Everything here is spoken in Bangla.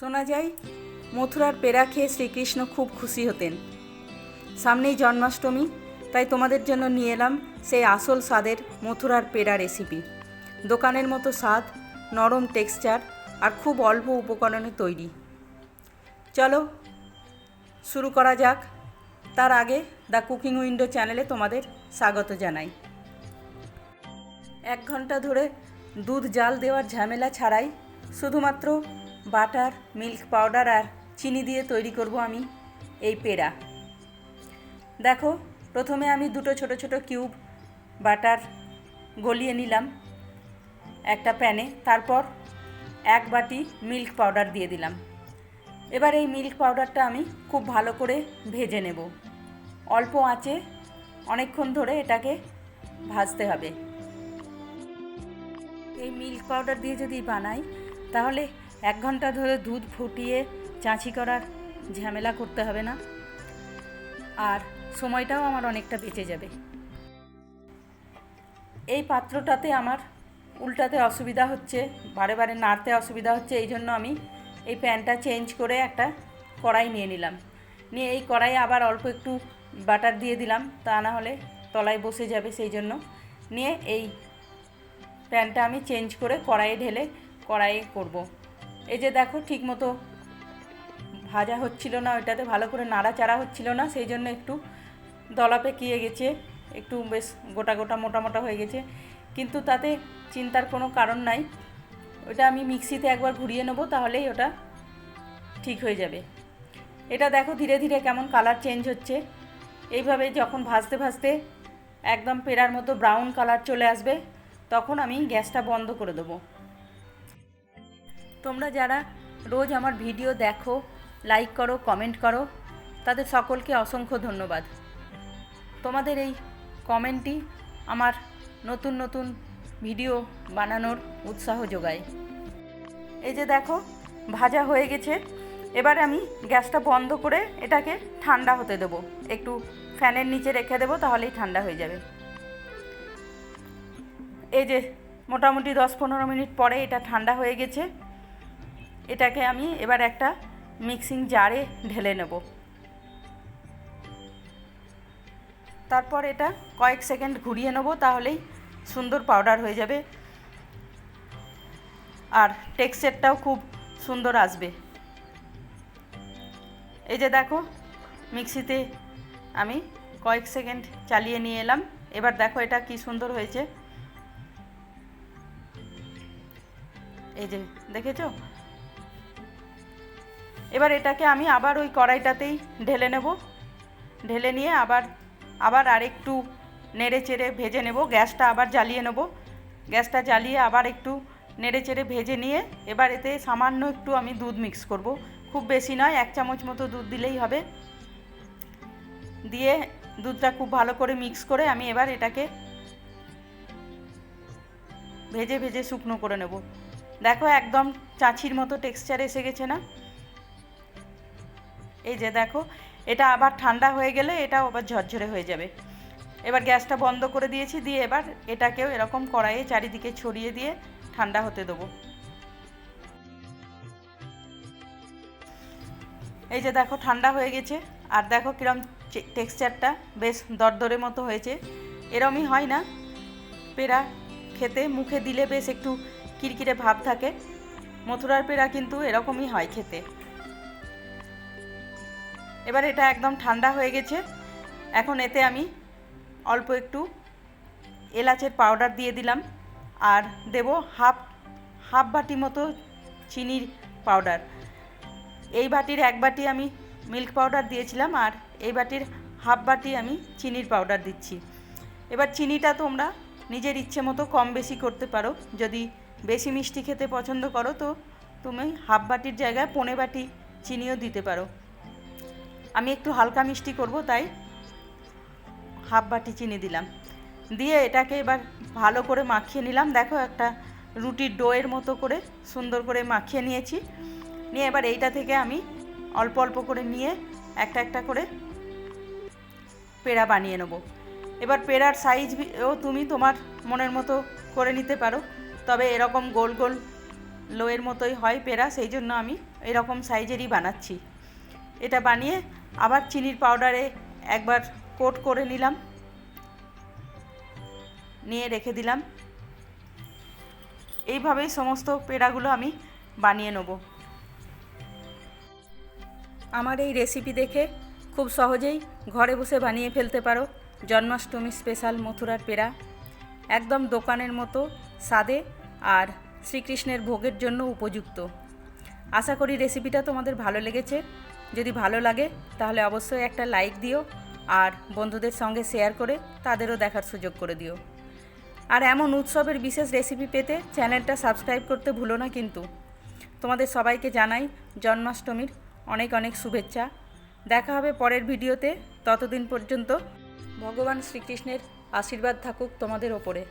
শোনা যায়, মথুরার পেড়া খেয়ে শ্রীকৃষ্ণ খুব খুশি হতেন। সামনেই জন্মাষ্টমী, তাই তোমাদের জন্য নিয়ে এলাম সেই আসল স্বাদের মথুরার পেড়া রেসিপি। দোকানের মতো স্বাদ, নরম টেক্সচার আর খুব অল্প উপকরণে তৈরি। চলো, শুরু করা যাক। তার আগে দ্য কুকিং উইন্ডো চ্যানেলে তোমাদের স্বাগত জানাই। এক ঘণ্টা ধরে দুধ জাল দেওয়ার ঝামেলা ছাড়াই শুধুমাত্র বাটার, মিল্ক পাউডার আর চিনি দিয়ে তৈরি করব আমি এই পেড়া। দেখো, প্রথমে আমি দুটো ছোট ছোট কিউব বাটার গলিয়ে নিলাম একটা প্যানে। তারপর এক বাটি মিল্ক পাউডার দিয়ে দিলাম। এবার এই মিল্ক পাউডারটা আমি খুব ভালো করে ভেজে নেব। অল্প আঁচে অনেকক্ষণ ধরে এটাকে ভাজতে হবে। এই মিল্ক পাউডার দিয়ে যদি বানাই, তাহলে এক ঘণ্টা ধরে দুধ ফুটিয়ে চাঁচি করার ঝামেলা করতে হবে না। আর সময়টাও আমার অনেকটা বেঁচে যাবে। এই পাত্রটাতে আমার উল্টাতে অসুবিধা হচ্ছে, বারে বারে নাড়তে অসুবিধা হচ্ছে, এই জন্য আমি এই প্যানটা চেঞ্জ করে একটা কড়াই নিয়ে নিলাম। নিয়ে এই কড়াইয়ে আবার অল্প একটু বাটার দিয়ে দিলাম, তা না হলে তলায় বসে যাবে সেই জন্য। নিয়ে এই প্যানটা আমি চেঞ্জ করে কড়াইয়ে ঢেলে কড়াইয়ে করব। এই যে দেখো ঠিক মতো ভাজা হচ্ছিল না, ওইটাতে ভালো করে নাড়াচাড়া হচ্ছিল না, সেই জন্য একটু দলা পেকিয়ে গেছে, একটু বেশ গোটা গোটা মোটা মোটা হয়ে গেছে। কিন্তু তাতে চিন্তার কোনো কারণ নাই। ওটা আমি মিক্সিতে একবার ঘুরিয়ে নেব, তাহলেই ওটা ঠিক হয়ে যাবে। এটা দেখো ধীরে ধীরে কেমন কালার চেঞ্জ হচ্ছে। এইভাবে যখন ভাজতে ভাজতে একদম পেড়ার মতো ব্রাউন কালার চলে আসবে, তখন আমি গ্যাসটা বন্ধ করে দেবো। তোমরা যারা রোজ আমার ভিডিও দেখো লাইক করো কমেন্ট করো, তাদের সকলকে অসংখ্য ধন্যবাদ। তোমাদের এই কমেন্টই আমার নতুন নতুন ভিডিও বানানোর উৎসাহ যোগায়। এই যে দেখো, ভাজা হয়ে গেছে। এবার আমি গ্যাসটা বন্ধ করে এটাকে ঠান্ডা হতে দেবো। একটু ফ্যানের নিচে রেখে দেবো, তাহলেই ঠান্ডা হয়ে যাবে। এই যে মোটামুটি দশ পনেরো মিনিট পরে এটা ঠান্ডা হয়ে গেছে। এটাকে আমি এবার একটা মিক্সিং জারে ঢেলে নেব। তারপর এটা কয়েক সেকেন্ড ঘুরিয়ে নেব, তাহলেই সুন্দর পাউডার হয়ে যাবে। আর টেক্সচারটাও খুব সুন্দর আসবে। এই যে দেখো, মিক্সিতে আমি কয়েক সেকেন্ড চালিয়ে নিয়ে এলাম। এবার দেখো এটা কি সুন্দর হয়েছে। এই যে, দেখেছ? এবার এটাকে আমি আবার ওই কড়াইটাতেই ঢেলে নেব। ঢেলে নিয়ে আবার আবার আরেকটু নেড়ে চেড়ে ভেজে নেব। গ্যাসটা আবার জ্বালিয়ে নেব। গ্যাসটা জ্বালিয়ে আবার একটু নেড়ে চেড়ে ভেজে নিয়ে এবার এতে সামান্য একটু আমি দুধ মিক্স করব। খুব বেশি নয়, এক চামচ মতো দুধ দিলেই হবে। দিয়ে দুধটা খুব ভালো করে মিক্স করে আমি এবার এটাকে ভেজে ভেজে শুকনো করে নেব। দেখো একদম চাঁচির মতো টেক্সচার এসে গেছে না? এই যে দেখো, এটা আবার ঠান্ডা হয়ে গেলে এটাও আবার ঝরঝরে হয়ে যাবে। এবার গ্যাসটা বন্ধ করে দিয়েছি, দিয়ে এবার এটাকেও এরকম কড়াইয়ে চারিদিকে ছড়িয়ে দিয়ে ঠান্ডা হতে দেবো। এই যে দেখো, ঠান্ডা হয়ে গেছে। আর দেখো কিরম টেক্সচারটা, বেশ দরদরে মতো হয়েছে। এরমই হয় না। পেড়া খেতে, মুখে দিলে বেশ একটু কিরকিরে ভাব থাকে। মথুরার পেড়া কিন্তু এরকমই হয় খেতে। এবার এটা একদম ঠান্ডা হয়ে গেছে। এখন এতে আমি অল্প একটু এলাচের পাউডার দিয়ে দিলাম আর দেব হাফ হাফ বাটি মতো চিনির পাউডার এই বাটির এক বাটি আমি মিল্ক পাউডার দিয়েছিলাম আর এই বাটির হাফ বাটি আমি চিনির পাউডার দিচ্ছি। এবার চিনিটা তোমরা নিজের ইচ্ছে মতো কম বেশি করতে পারো। যদি বেশি মিষ্টি খেতে পছন্দ করো তো তুমি হাফ বাটির জায়গায় পনে বাটি চিনিও দিতে পারো। আমি একটু হালকা মিষ্টি করব, তাই হাফ বাটি চিনি দিলাম। দিয়ে এটাকে এবার ভালো করে মাখিয়ে নিলাম। দেখো একটা রুটির ডোয়ের মতো করে, সুন্দর করে মাখিয়ে নিয়েছি। নিয়ে এবার এইটা থেকে আমি অল্প অল্প করে নিয়ে একটা একটা করে পেড়া বানিয়ে নেব। এবার পেড়ার সাইজ ও তুমি তোমার মনের মতো করে নিতে পারো। তবে এরকম গোল গোল লোয়ের মতোই হয় পেড়া, সেই জন্য আমি এরকম সাইজেরই বানাচ্ছি। এটা বানিয়ে আবার চিনির পাউডারে একবার কোট করে নিলাম। নিয়ে রেখে দিলাম। এইভাবেই সমস্ত পেড়াগুলো আমি বানিয়ে নেব। আমার এই রেসিপি দেখে খুব সহজেই ঘরে বসে বানিয়ে ফেলতে পারো জন্মাষ্টমী স্পেশাল মথুরার পেড়া। একদম দোকানের মতো, স্বাদে আর শ্রীকৃষ্ণের ভোগের জন্য উপযুক্ত। আশা করি রেসিপিটা তোমাদের ভালো লেগেছে। যদি ভালো লাগে, তাহলে অবশ্যই একটা লাইক দিও আর বন্ধুদের সঙ্গে শেয়ার করে তাদেরও দেখার সুযোগ করে দিও। আর এমন উৎসবের বিশেষ রেসিপি পেতে চ্যানেলটা সাবস্ক্রাইব করতে ভুলো না কিন্তু। তোমাদের সবাইকে জানাই জন্মাষ্টমীর অনেক অনেক শুভেচ্ছা। দেখা হবে পরের ভিডিওতে। ততদিন পর্যন্ত ভগবান শ্রীকৃষ্ণের আশীর্বাদ থাকুক তোমাদের ওপরে।